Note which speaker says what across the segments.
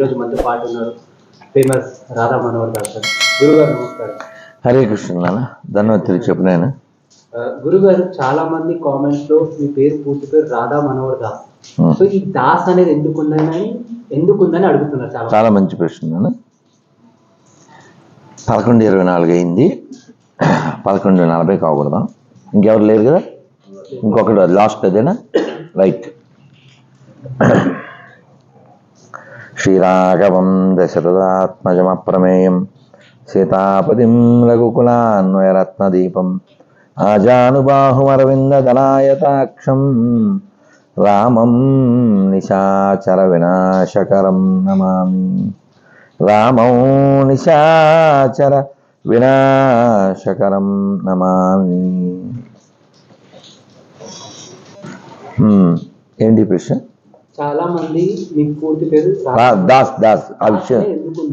Speaker 1: ఈరోజు మనతో పాటు ఉన్నారు ఫేమస్ రాధా మనోహర్ దాస్ గారు గురుగారు నమస్కారం.
Speaker 2: హరే కృష్ణ నాన్న ధన్వత్రి చెప్పు నేను
Speaker 1: గురుగారు చాలా మంది కామెంట్స్లో మీ పేరు పూర్తి పేరు రాధా మనోహర్ దాస్
Speaker 2: Hmm.
Speaker 1: సో ఈ దాస్ అనేది ఎందుకుందని ఎందుకుందని అడుగుతున్నారు చాలా.
Speaker 2: చాలా మంచి ప్రశ్న నాన్న పదకొండు ఇరవై నాలుగు అయింది. పదకొండు నలభై కాకూడదా? ఇంకెవరు లేరు కదా? ఇంకొకటి లాస్ట్ అదేనా? రైట్ శ్రీరాఘవం దశరథాత్మజమప్రమేయం సీతాపతిం రఘుకులాన్వయరత్నదీపం ఆజానుబాహుమరవిందదలాయతాక్షం రామం నిశాచర వినాశకరం నమామి రామం నిశాచర వినాశకరం నమామి ఏంటి ప్రశ్న?
Speaker 1: చాలా మంది మీ పూర్తి పేరు
Speaker 2: దాస్ దాస్ ఆ విషయం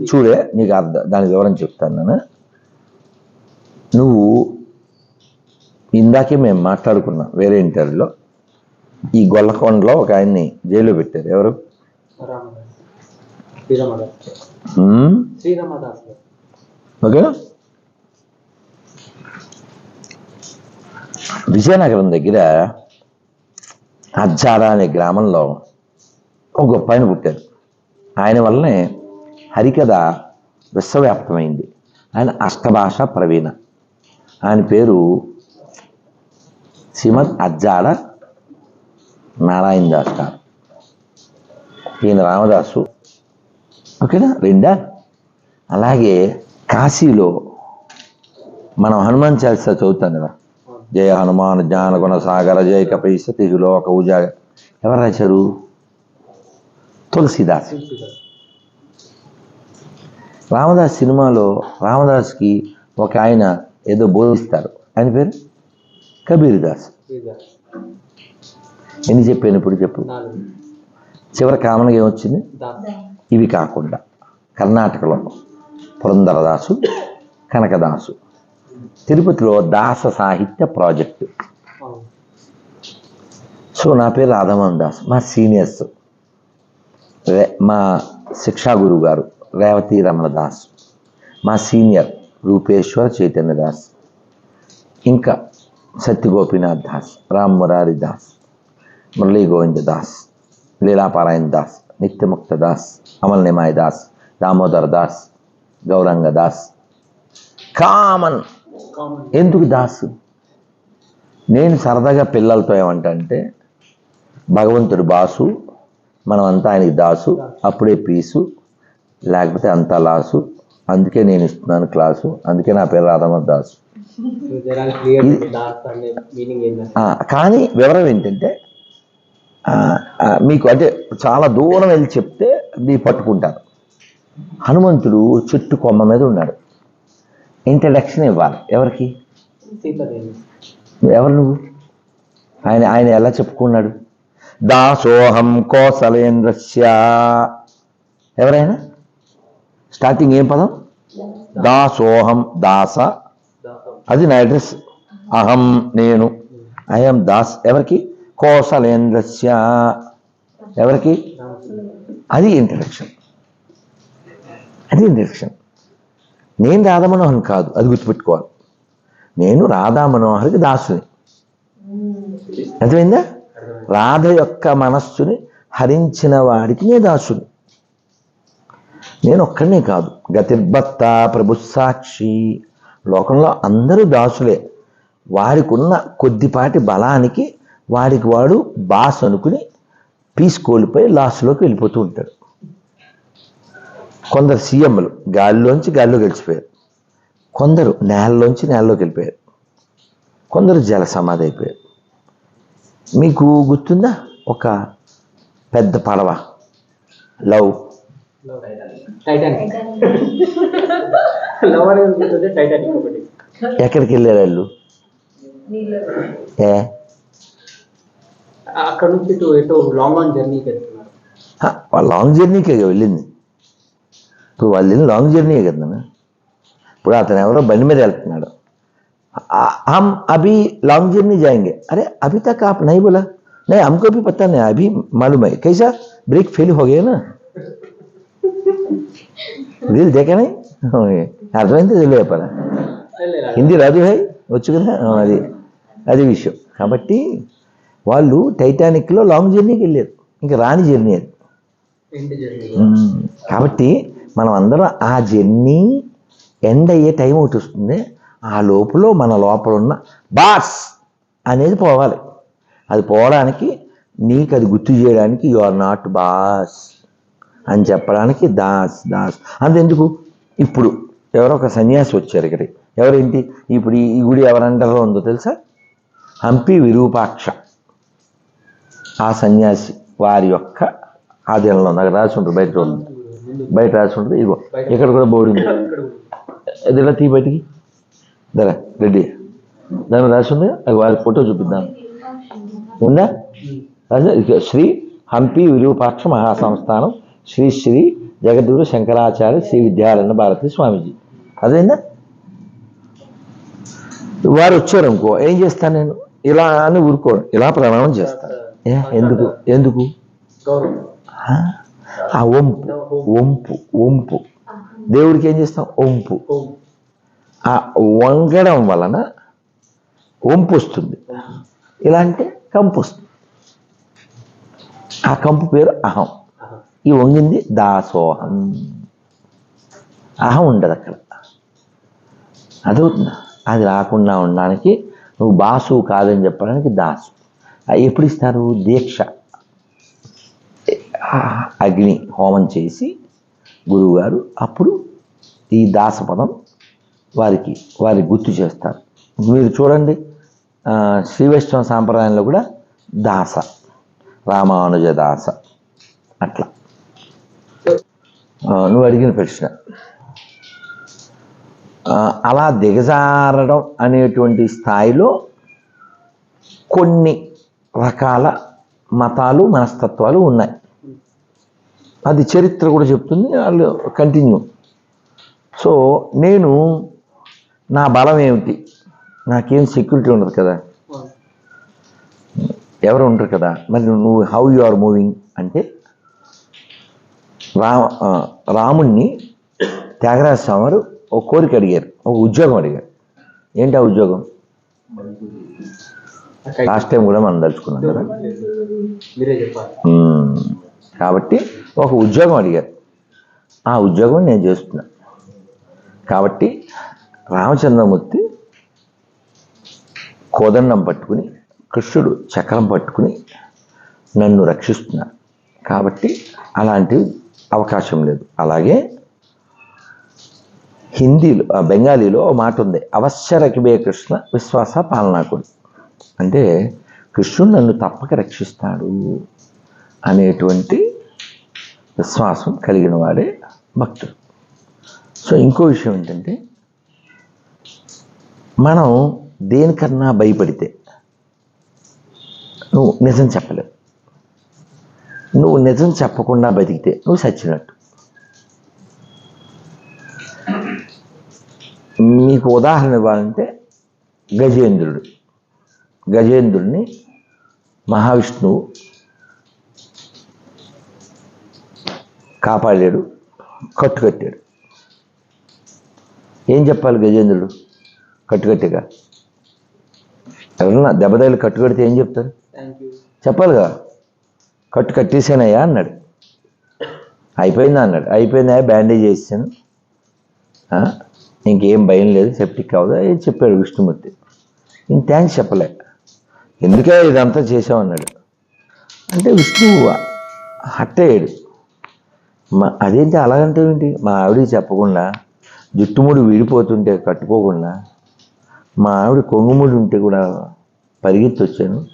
Speaker 2: చూడే నీకు అర్థం దాని వివరం చెప్తాను నేను నువ్వు ఇందాకే మేము మాట్లాడుకున్నాం వేరే ఇంటర్వ్యూలో ఈ గొల్లకొండలో ఒక ఆయన్ని జైల్లో పెట్టారు. ఎవరు? ఓకే. విజయనగరం దగ్గర అజ్జాడ అనే గ్రామంలో ఒక గొప్ప ఆయన పుట్టారు ఆయన వల్లనే హరికథ విశ్వవ్యాప్తమైంది. ఆయన అష్టభాష ప్రవీణ. ఆయన పేరు శ్రీమద్ అజ్జాడ నారాయణ దాస్ గారు ఈయన రామదాసు. ఓకేనా? రెండా? అలాగే కాశీలో మనం హనుమాన్ చాలీసా చదువుతాం కదా. జయ హనుమాన్ జ్ఞాన గుణ సాగర జయ కపైస తిగులో ఒక ఉజాగ ఎవరు రాశారు? తులసిదాస్. రామదాస్ సినిమాలో రామదాస్కి ఒక ఆయన ఏదో బోధిస్తారు. ఆయన పేరు? కబీర్ దాస్ ఎన్ని చెప్పాను ఇప్పుడు చెప్పు? చివరి కామన్గా ఏమొచ్చింది? ఇవి కాకుండా. కర్ణాటకలో పురంధరదాసు కనకదాసు. తిరుపతిలో దాస సాహిత్య ప్రాజెక్టు. సో నా పేరు రాధమోహన్ దాస్. మా సీనియర్స్. మా శిక్షా గురువు గారు రేవతి రమణదాస్ మా సీనియర్ రూపేశ్వర చైతన్య దాస్ ఇంకా సత్య గోపీనాథ్ దాస్ రామ్ మురారి దాస్ మురళీ గోవింద దాస్ లీలాపారాయణ దాస్ నిత్యముక్త దాస్ అమల్ నిమాయ్ దాస్ దామోదర్ దాస్ గౌరంగ దాస్. కామన్. ఎందుకు దాస్? నేను సరదాగా పిల్లలతో ఏమంటా అంటే భగవంతుడు బాసు మనం అంతా ఆయనకి దాసు అప్పుడే పీసు లేకపోతే అంతా లాసు. అందుకే నేను ఇస్తున్నాను క్లాసు. అందుకే నా పేరు రాధమ్మ దాసు. కానీ వివరం ఏంటంటే మీకు అంటే చాలా దూరం వెళ్ళి చెప్తే మీ పట్టుకుంటారు. హనుమంతుడు చెట్టు కొమ్మ మీద ఉన్నాడు. ఇంట్రడక్షన్ ఇవ్వాలి. ఎవరికి? ఎవరు నువ్వు? ఆయన ఆయన ఎలా చెప్పుకున్నాడు? దాసోహం కోసలేంద్రస్య. ఎవరైనా? స్టార్టింగ్ ఏం పదం? దాసోహం దాస. అది నా అడ్రస్. అహం నేను. ఐఎమ్ దాస్. ఎవరికి? కోసలేంద్రస్య. ఎవరికి? అది ఇంట్రడక్షన్ అది ఇంట్రడక్షన్ నేను రాధా మనోహన్ కాదు అది గుర్తుపెట్టుకోవాలి. నేను రాధా మనోహర్కి దాసుని అర్థమైందా? రాధ యొక్క మనస్సుని హరించిన వాడికి నే దాసుని. నేను ఒక్కడనే కాదు. గతిర్భర్త ప్రభు సాక్షి లోకంలో అందరూ దాసులే. వారికి ఉన్న కొద్దిపాటి బలానికి వాడికి వాడు బాస్ అనుకుని పీసుకోలిపోయి లాస్లోకి వెళ్ళిపోతూ ఉంటాడు. కొందరు సీఎంలు గాలిలోంచి గాలిలో గెలిచిపోయారు కొందరు నేలలోంచి నేలలోకి వెళ్ళిపోయారు. కొందరు జల సమాధి అయిపోయారు. మీకు గుర్తుందా? ఒక పెద్ద పడవ. లవ్. ఎక్కడికి వెళ్ళారు వాళ్ళు? ఏ?
Speaker 1: అక్కడ నుంచి లాంగ్ ఆన్ జర్నీకి
Speaker 2: వాళ్ళు లాంగ్ జర్నీకే వెళ్ళింది. ఇప్పుడు వాళ్ళు లాంగ్ జర్నీయే కదా. ఇప్పుడు అతను ఎవరో బండి మీద వెళ్తున్నాడు. हम अभी लॉन्ग जर्नी जाएंगे अरे अभी तक आप नहीं बोला नहीं हमको भी पता नहीं अभी मालूम है कैसा ब्रेक फेल हो गया ना రీల్ దేకనే అర్థమైంది తెలియపరా హిందీ రాదు హై వచ్చు కదా ఆ, అది అది విషయం కాబట్టి వాళ్ళు టైటానిక్లో లాంగ్ జర్నీకి వెళ్ళారు ఇంకా రాని జర్నీ అది
Speaker 1: ఇంటి జర్నీ
Speaker 2: మ్మ్. కాబట్టి మనం అందరం ఆ జర్నీ ఎండ్ అయ్యే టైం ఒకటి వస్తుంది ఆ లోపల మన లోపల ఉన్న బాస్ అనేది పోవాలి. అది పోవడానికి నీకు అది గుర్తు చేయడానికి యు ఆర్ నాట్ బాస్ అని చెప్పడానికి దాస్ దాస్. అంతెందుకు? ఇప్పుడు ఎవరో ఒక సన్యాసి వచ్చారు ఇక్కడికి. ఎవరేంటి? ఇప్పుడు ఈ గుడి ఎవరంటారో ఉందో తెలుసా? హంపి విరూపాక్ష. ఆ సన్యాసి వారి యొక్క ఆధీనంలో ఉంది. అక్కడ రాసి ఉంటుంది బయట బయట రాసి ఉంటుంది. ఇదిగో ఇక్కడ కూడా బోర్డు ఉంది. ఇలా తీ బయటికి. దరా రెడ్డి దాని రాసి ఉంది అది వారి ఫోటో చూపిద్దాం. ఉందా శ్రీ హంపి విరూపాక్ష మహాసంస్థానం శ్రీ శ్రీ జగద్గురు శంకరాచార్య శ్రీ విద్యాలయ భారతి స్వామీజీ. అదేందా? వారు వచ్చారు అనుకో ఏం చేస్తాను నేను? ఇలా అని ఊరుకోను ఇలా ప్రణామం చేస్తాను ఎందుకు? ఎందుకు? ఆ, వంపు వంపు వంపు దేవుడికి ఏం చేస్తాం? వంపు ఆ వంగడం వలన వంపు వస్తుంది. ఇలా అంటే కంపు వస్తుంది. ఆ కంపు పేరు అహం. ఈ వంగింది దాసోహం. అహం ఉండదు అక్కడ. అదవుతుందా అది రాకుండా ఉండడానికి నువ్వు బాసు కాదని చెప్పడానికి దాసు. ఎప్పుడు ఇస్తారు? దీక్ష. అగ్ని హోమం చేసి గురువుగారు అప్పుడు ఈ దాసపదం వారికి వారి గుర్తు చేస్తారు. మీరు చూడండి శ్రీవైష్ణవ శ్రీ వైష్ణవ సాంప్రదాయంలో కూడా దాస రామానుజ దాస అట్లా. నువ్వు అడిగిన ప్రశ్న. అలా దిగజారడం అనేటువంటి స్థాయిలో కొన్ని రకాల మతాలు మనస్తత్వాలు ఉన్నాయి. అది చరిత్ర కూడా చెప్తుంది వాళ్ళు కంటిన్యూ సో నేను నా బలం ఏమిటి? నాకేం సెక్యూరిటీ ఉండదు కదా. ఎవరు ఉండరు కదా. మరి నువ్వు హౌ యు ఆర్ మూవింగ్ అంటే రా రాముణ్ణి త్యాగరాజ స్వామి వారు ఒక కోరిక అడిగారు. ఒక ఉద్యోగం అడిగారు. ఏంటి ఆ ఉద్యోగం? లాస్ట్ టైం కూడా మనం తలుచుకున్నాం కదా. కాబట్టి ఒక ఉద్యోగం అడిగారు. ఆ ఉద్యోగం నేను చేస్తున్నా. కాబట్టి రామచంద్రమూర్తి కోదండం పట్టుకుని కృష్ణుడు చక్రం పట్టుకుని నన్ను రక్షిస్తున్నారు. కాబట్టి అలాంటి అవకాశం లేదు. అలాగే హిందీలో ఆ, బెంగాలీలో ఓ మాట ఉంది. అవశ్యరకిబే కృష్ణ విశ్వాస పాలనాకుడు అంటే కృష్ణుడు నన్ను తప్పక రక్షిస్తాడు అనేటువంటి విశ్వాసం కలిగిన వాడే భక్తుడు. సో ఇంకో విషయం ఏంటంటే మనం దేనికన్నా భయపడితే నువ్వు నిజం చెప్పలేవు. నువ్వు నిజం చెప్పకుండా బతికితే నువ్వు చచ్చినట్టు. మీకు ఉదాహరణ ఇవ్వాలంటే గజేంద్రుడు. గజేంద్రుడిని మహావిష్ణువు కాపాడాడు కట్టుకట్టాడు. ఏం చెప్పాలి గజేంద్రుడు? కట్టుకట్టేగా. ఎవరన్నా దెబ్బతగిలి కట్టుకడితే ఏం చెప్తారు? చెప్పాలిగా. కట్టు కట్టేసానయ్యా అన్నాడు. అయిపోయిందా అన్నాడు. అయిపోయిందా బ్యాండేజ్ చేసాను ఇంకేం భయం లేదు సెప్టిక్ అని చెప్పాడు విష్ణుమూర్తి. నేను థ్యాంక్స్ చెప్పలే. ఎందుకే ఇదంతా చేసామన్నాడు అంటే విష్ణువు హట్టయ్యాడు మా అదేంటి అలాగంటే ఏంటి మా ఆవిడకి చెప్పకుండా జుట్టుముడి విడిపోతుంటే కట్టుకోకుండా మా ఆవిడ కొంగుముడి ఉంటే కూడా పరిగెత్తి వచ్చాను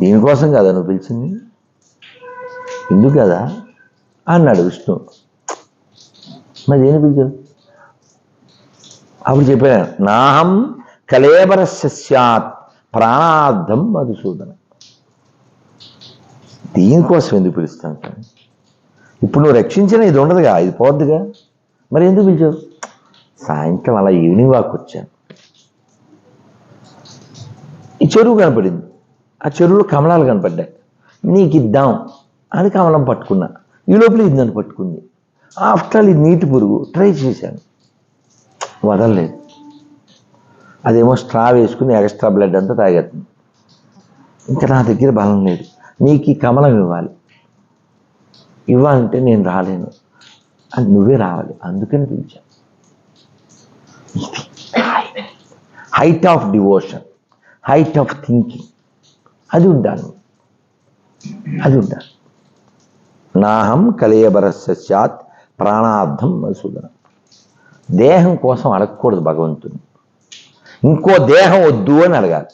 Speaker 2: దీనికోసం కదా నువ్వు పిలిచింది? ఎందుకు కదా? అన్నాడు విష్ణు. మరి దేని పిలిచావు అప్పుడు చెప్పాను నాహం కలేబరస్య స్యాత్ ప్రాణార్థం మధుసూదన. దీనికోసం ఎందుకు పిలుస్తాను ఇప్పుడు నువ్వు రక్షించిన ఇది ఉండదుగా ఇది పోద్దుగా. మరి ఎందుకు పిలిచావు సాయంత్రం అలా ఈవినింగ్ వాక్ వచ్చాను. ఈ చెరువు కనపడింది. ఆ చెరువులో కమలాలు కనపడ్డాయి. నీకు ఇద్దాం. అని కమలం పట్టుకున్నా. ఈ లోపల ఇది నన్ను పట్టుకుంది. ఆఫ్టర్ ఆల్ ఈ నీటి పురుగు ట్రై చేశాను. వదలలేదు. అదేమో స్ట్రా వేసుకుని ఎక్స్ట్రా బ్లడ్ అంతా తాగేస్తుంది. ఇంకా నా దగ్గర బలం లేదు. నీకు ఈ కమలం ఇవ్వాలి. ఇవ్వాలంటే నేను రాలేను. అని నువ్వే రావాలి. అందుకని పిలిచాను. Height of devotion. Height of thinking అది ఉండాలి అది ఉండాలి నాహం కలయబరస్య సత్ ప్రాణార్థం మధుసూదన దేహం కోసం అడగకూడదు భగవంతుని ఇంకో దేహం వద్దు అని అడగాలి